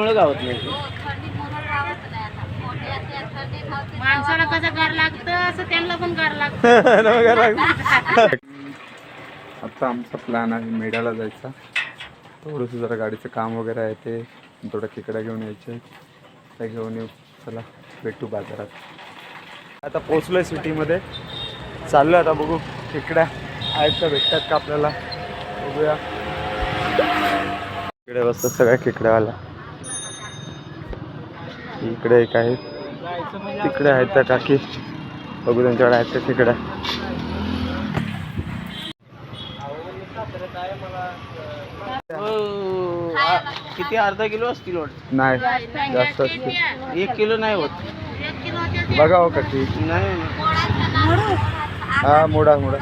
मुळे गावात नाही. माणसाला कसं लागतं असं त्यांना पण लागतं. आता आमचा प्लॅन आहे मेढ्याला जायचा. थोडंसं जरा गाडीचं काम वगैरे आहे ते. थोडं खेकड्या घेऊन यायचे. त्या घेऊन येऊ. चला भेटू बाजारात. आता पोचलो आहे सिटीमध्ये. चाललो आता बघू. खेकड्या आहेत का? भेटतात का आपल्याला? बघूया. इकडे बसतात सगळ्या खेकड्यावाल्या इकडे एक आहे तिकडे आहेत त्या काकी. बघू त्यांच्याकडे आहेत त्या आ- किती अर्धा किलो असतील नाही जास्त असते एक किलो नाही होत. बघा हो काकी. नाही. हा मोडा मोडा.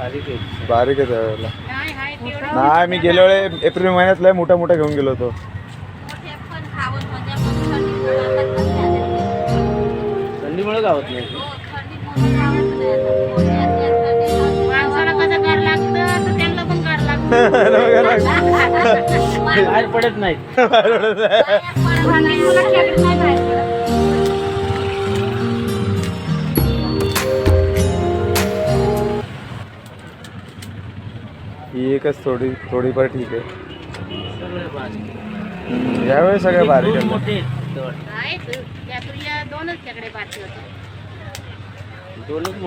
आहे बारीक आहे त्यावेळेला. नाही मी गेल्या वेळे एप्रिल महिन्यात लय मोठा मोठा घेऊन गेलो होतो. थंडीमुळे गावात नाही. पण गार लागतं. बाहेर पडत नाहीत एकच थोडी थोडीफार ठीक आहे. यावेळी सगळे बारीक आहेत.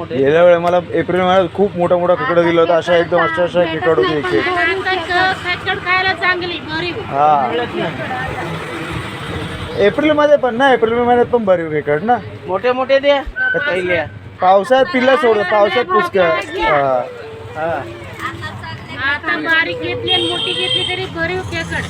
गेल्या वेळे मला एप्रिल महिन्यात खूप मोठा मोठा खेकडा दिला होता. अशा एकदम अशा अशा खेकड होती एक एक हा. एप्रिलमध्ये पण ना एप्रिल महिन्यात पण बरी खेकड ना. मोठे मोठे द्या. पावसाळ्यात पिल्ला सोडत पावसात पुचक्या हा. हा. आता बारीक घेतली आणि मोठी घेतली तरी बरी खेकड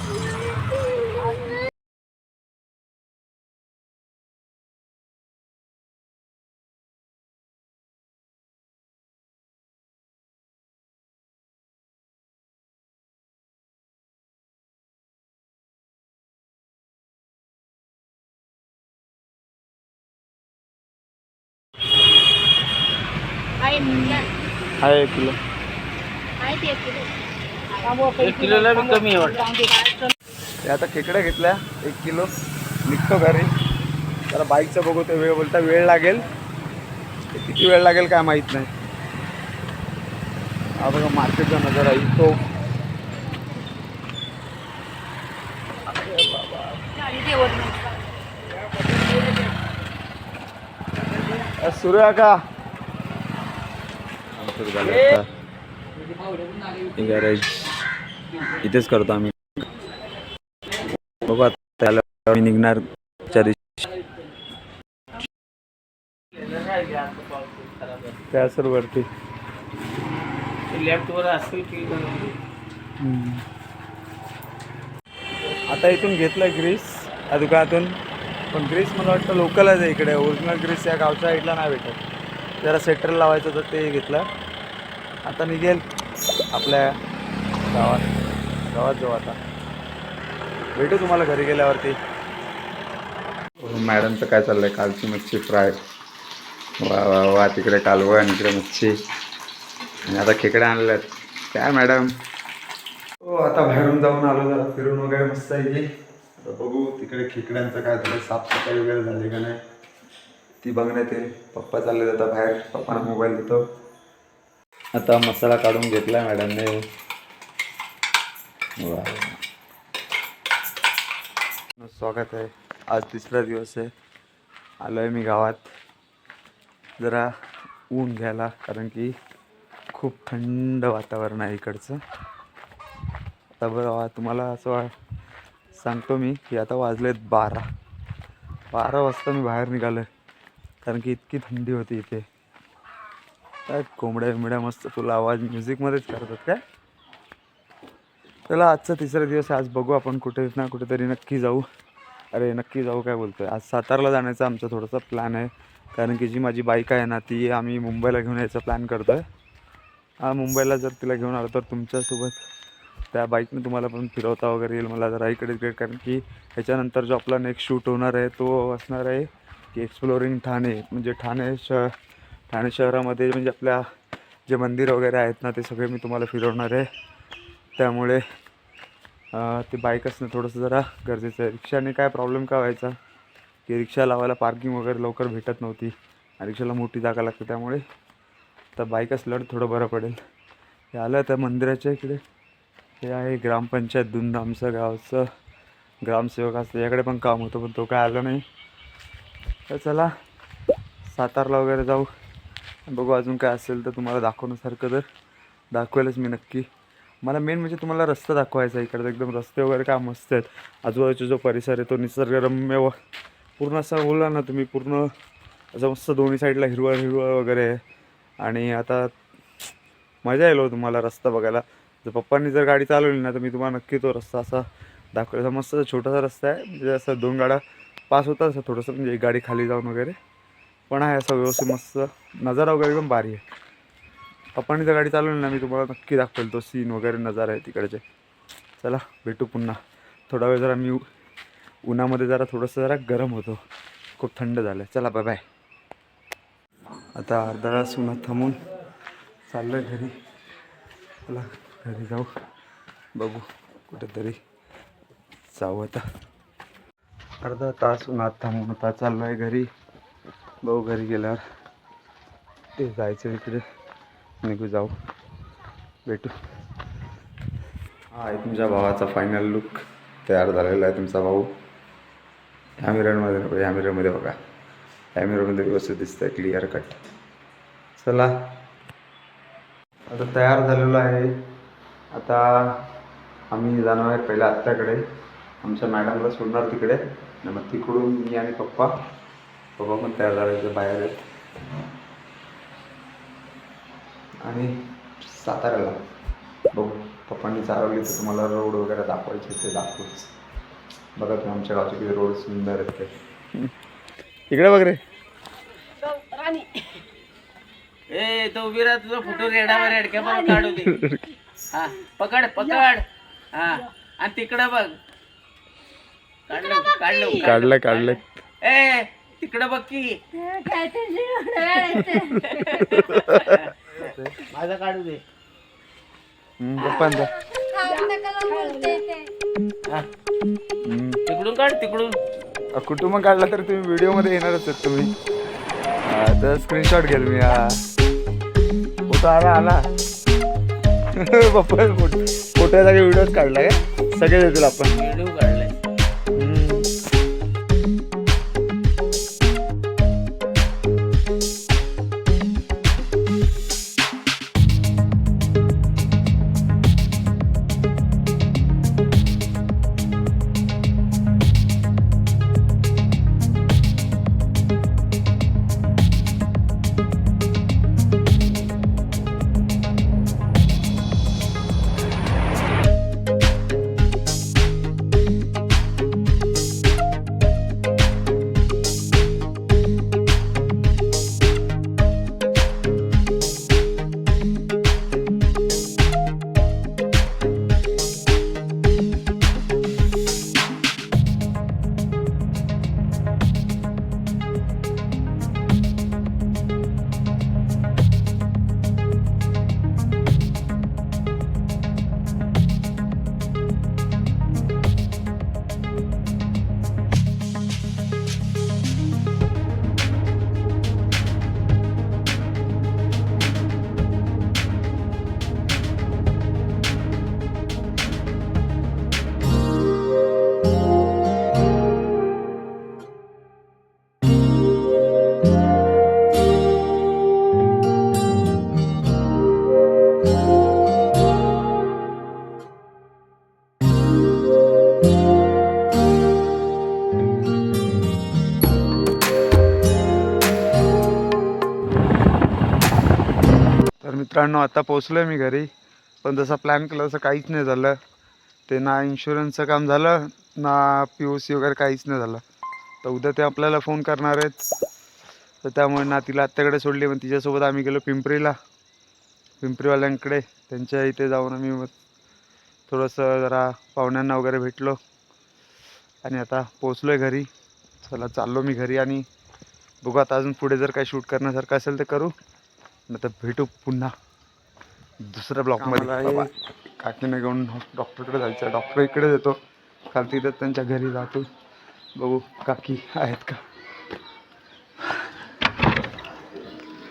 आहे किलो. आहेत एक किलो. एक किलोला बी कमी आहे वाटतं. ते आता खेकड्या घेतल्या एक किलो. निघतो घरी. जरा बाईकचं बघू ते वेळ बोलता वेळ लागेल. ते किती वेळ लागेल काय माहीत नाही. हा बघा मार्केटचा नजारा इतो. सूर्या का गॅरेज इथेच करतो आम्ही. बघू आता त्याला मी निघणार च्या दिवशी. त्या असेल वरती. लेफ्ट वर असेल की आता इथून घेतलं ग्रीस या दुकानातून. पण ग्रीस मला वाटतं लोकलच आहे इकडे. ओरिजिनल ग्रीस या गावच्या साईडला नाही भेटत. जरा सेटर लावायचं तर ते घेतलं. आता निघेल आपल्या गावात गावात जाऊ आता. भेटू तुम्हाला घरी गेल्यावरती. मॅडमचं काय चाललंय? कालची मच्छी फ्राय. वा वा वा तिकडे कालवं आणि इकडे मच्छी. आणि आता खेकड्या आणल्यात काय मॅडम? हो आता बाहेरून जाऊन आलो जरा फिरून वगैरे मस्त आहे की. आता बघू तिकडे खेकड्यांचं काय झालं साफसफाई वगैरे झाली का नाही. ती बघण्यात येईल. पप्पा चालले आता बाहेर. पप्पांना मोबाईल देतो. आता मसाला काढून घेतला मॅडमने. स्वागत आहे. आज तिसरा दिवस आहे. आलो आहे मी गावात. जरा ऊन घ्यायला कारण की खूप थंड वातावरण आहे इकडचं. आता बरं तुम्हाला असं सांगतो मी की आता वाजलेत बारा. बारा वाजता मी बाहेर निघालो आहे कारण की इतकी थंडी होती इथे. काय कोंबड्या बिंबड्या मस्त तुला आवाज म्युझिकमध्येच करतात काय? चला आजचा तिसरा दिवस आज बघू आपण कुठे ना कुठेतरी नक्की जाऊ. अरे नक्की जाऊ काय बोलतोय? आज सातारला जाण्याचा आमचा थोडासा प्लॅन आहे. कारण की जी माझी बाईक आहे ना ती आम्ही मुंबईला घेऊन यायचा प्लॅन करतो आहे मुंबईला जर तिला घेऊन आलो तर तुमच्यासोबत त्या बाईकने तुम्हाला पण फिरवता वगैरे येईल. मला जरा इकडे तिकडे कारण की ह्याच्यानंतर जो आपला नेक्स्ट शूट होणार आहे तो असणार आहे की एक्सप्लोरिंग ठाणे. म्हणजे ठाणे श ठाणे शहरामध्ये म्हणजे आपल्या जे मंदिर वगैरे आहेत ना ते सगळे मी तुम्हाला फिरवणार आहे. त्यामुळे ते बाईक असणं थोडंसं जरा गरजेचं आहे. रिक्षाने काय प्रॉब्लेम काय व्हायचा? की रिक्षा लावायला पार्किंग वगैरे लवकर भेटत नव्हती आणि रिक्षाला मोठी जागा लागते. त्यामुळे तर बाईक असल्यावर थोडं बरं पडेल. हे आलं त्या मंदिराच्या इकडे. हे आहे ग्रामपंचायत धुमधामचं गावचं. ग्रामसेवक असतं. याकडे पण काम होतं पण तो काय आला नाही. तर चला सातारला वगैरे जाऊ. बघू अजून काय असेल तर तुम्हाला दाखवण्यासारखं तर दाखवेलच मी नक्की. मला मेन म्हणजे तुम्हाला रस्ता दाखवायचा आहे इकडे. एकदम रस्ते वगैरे काय मस्त आहेत. आजूबाजूचा जो परिसर आहे तो निसर्गरम्य व पूर्ण असा बोलला ना तुम्ही पूर्ण असं मस्त दोन्ही साईडला हिरवळ हिरवळ वगैरे आहे. आणि आता मजा येईल हो तुम्हाला रस्ता बघायला. जर पप्पांनी जर गाडी चालवली ना तर मी तुम्हाला नक्की तो रस्ता असा दाखवेल. मस्त छोटासा रस्ता आहे. म्हणजे असं दोन गाड्या पास होतात असं थोडंसं म्हणजे एक गाडी खाली जाऊन वगैरे. पण आहे असं व्यवस्थित मस्त. नजारा वगैरे एकदम भारी आहे. पप्पांनी जर गाडी चालवली ना मी तुम्हाला नक्की दाखवेल तो सीन वगैरे नजारा आहे तिकडचे. चला भेटू पुन्हा. थोडा वेळ जरा मी उन्हामध्ये जरा थोडंसं जरा गरम होतो. खूप थंड झालं चला बाय बाय आता अर्धा तास उन्हात थांबून चाललं आहे घरी. चला घरी जाऊ. बघू कुठेतरी जाऊ आता. अर्धा तास उन्हात थांबून आता चाललो आहे घरी. भाऊ घरी गेल्यावर ते जायचं इकडे. निघू जाऊ. भेटू. हा आहे तुमच्या भावाचा फायनल लुक तयार झालेला आहे तुमचा भाऊ. ह्या मिररमध्ये नको ह्या मिररमध्ये बघा. ह्या मिररमध्ये व्यवस्थित आहे क्लिअर कट चला. आता तयार झालेलो आहे. आता आम्ही जाणार आहे पहिल्या आत्याकडे. आमच्या मॅडमला सोडणार तिकडे. आणि मग तिकडून मी आणि पप्पा पप्पा पण तयार झाले बाहेर. आहेत आणि साताऱ्याला. बघू पप्पांनी चालवली तर तुम्हाला रोड वगैरे दाखवायचे ते दाखवूच. बघा तुम्ही आमच्या गावचे किती रोड सुंदर आहेत ते. इकडे बघ रे. ए तो उभी राहा तुझा फोटो रेडावर रेडक्या पण काढू दे. हा पकड पकड. हा आणि तिकडं बघ. काढलं काढलं. काढलंय काढलंय ए तिकडं बघ की. माझा काढू दे. हा. तिकडून काढ तिकडून. अ, कुटुंब काढला तर तुम्ही व्हिडिओमध्ये येणारच आहेत तुम्ही. हा, तर स्क्रीनशॉट घेईल मी हा. फोटो आला आला. पप्पा फोटो फोटो सगळे व्हिडिओज काढला काय सगळे देतील आपण. व्हिडिओ मित्रांनो आता पोचलो आहे मी घरी. पण जसा प्लॅन केला तसं काहीच नाही झालं. ते ना इन्शुरन्सचं काम झालं ना पी ओ सी वगैरे काहीच नाही झालं. तर उद्या ते आपल्याला फोन करणार आहेत. तर त्यामुळे ना तिला आत्याकडे सोडली पण तिच्यासोबत आम्ही गेलो पिंपरीला. पिंपरीवाल्यांकडे त्यांच्या इथे जाऊन आम्ही मग थोडंसं जरा पाहुण्यांना वगैरे भेटलो. आणि आता पोचलो आहे घरी. चला चाललो मी घरी आणि बघू आता अजून पुढे जर काही शूट करण्यासारखं असेल तर करू. नाही तर भेटू पुन्हा. दुसऱ्या ब्लॉकमध्ये काकीने घेऊन डॉक्टरकडे जायचं डॉक्टर इकडे येतो काल तिथे त्यांच्या घरी जातो. बघू काकी आहेत का?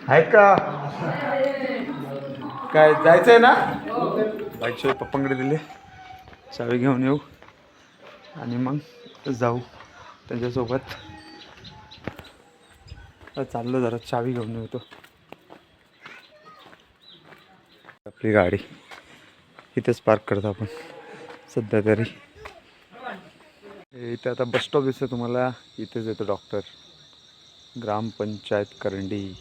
आहेत का? काय जायचंय ना? बाईक शिवाय पप्पांकडे दिले. चावी घेऊन येऊ. आणि मग जाऊ त्यांच्यासोबत. चाललो जरा चावी घेऊन येतो आपली गाडी. इथेच पार्क करतो आपण. सध्या तरी. इथे आता बस स्टॉप दिसतो तुम्हाला. इथेच येतो डॉक्टर ग्रामपंचायत करंडी.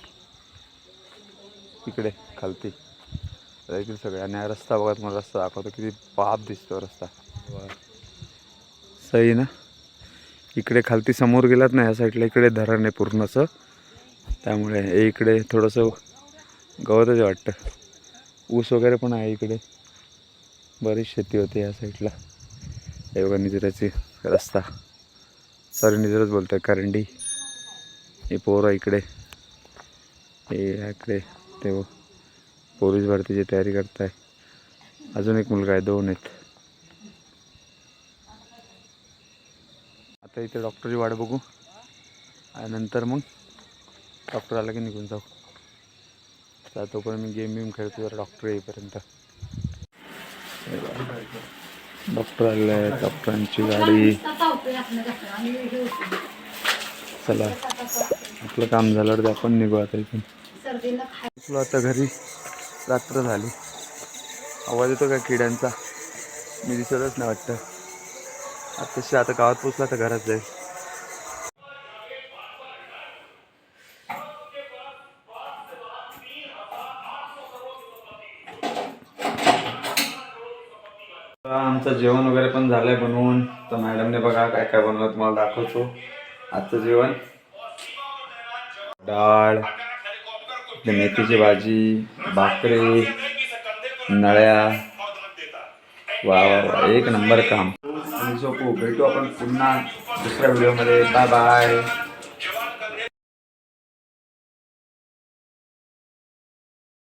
इकडे खालती. आता इथे सगळे आणि हा रस्ता बघा तुम्हाला रस्ता दाखवतो. किती बाप दिसतो रस्ता. सही ना? इकडे खालती समोर गेलात ना या साईडला इकडे धरण आहे पूर्णचं. त्यामुळे इकडे थोडंसं गवतच वाटतं. ऊस वगैरे पण आहे इकडे. बरीच शेती होते या साईडला हे बघा निजराची रस्ता. सॉरी निजरच आहे करंडी. हे पोरं इकडे. हे इकडे. ते पोलीस भरतीची तयारी करताय. अजून एक मुलगा आहे दोन आहेत. आता इथे डॉक्टरची वाट बघू. आणि नंतर मग डॉक्टर आला की निघून जाऊ. तर तोपर्यंत मी गेम बिम खेळतो जरा डॉक्टर येईपर्यंत. डॉक्टर आले डॉक्टरांची गाडी. चला आपलं काम झाल्यावर आपण निघू आता इथून. पोचलो आता घरी रात्र झाली. आवाज येतो का किड्यांचा? मी दिसतच नाही वाटतं. आताशी आता गावात पोचला तर घरात जाईल. आता जेवण वगैरे पण झालंय बनवून. तर मॅडमने बघा काय काय बनवलं तुम्हाला दाखवतो. आजचं जेवण. डाळ मेथीची भाजी भाकरी नळ्या. वा वा वा एक नंबर काम. झोपू भेटू आपण पुन्हा दुसऱ्या व्हिडिओमध्ये. Bye bye.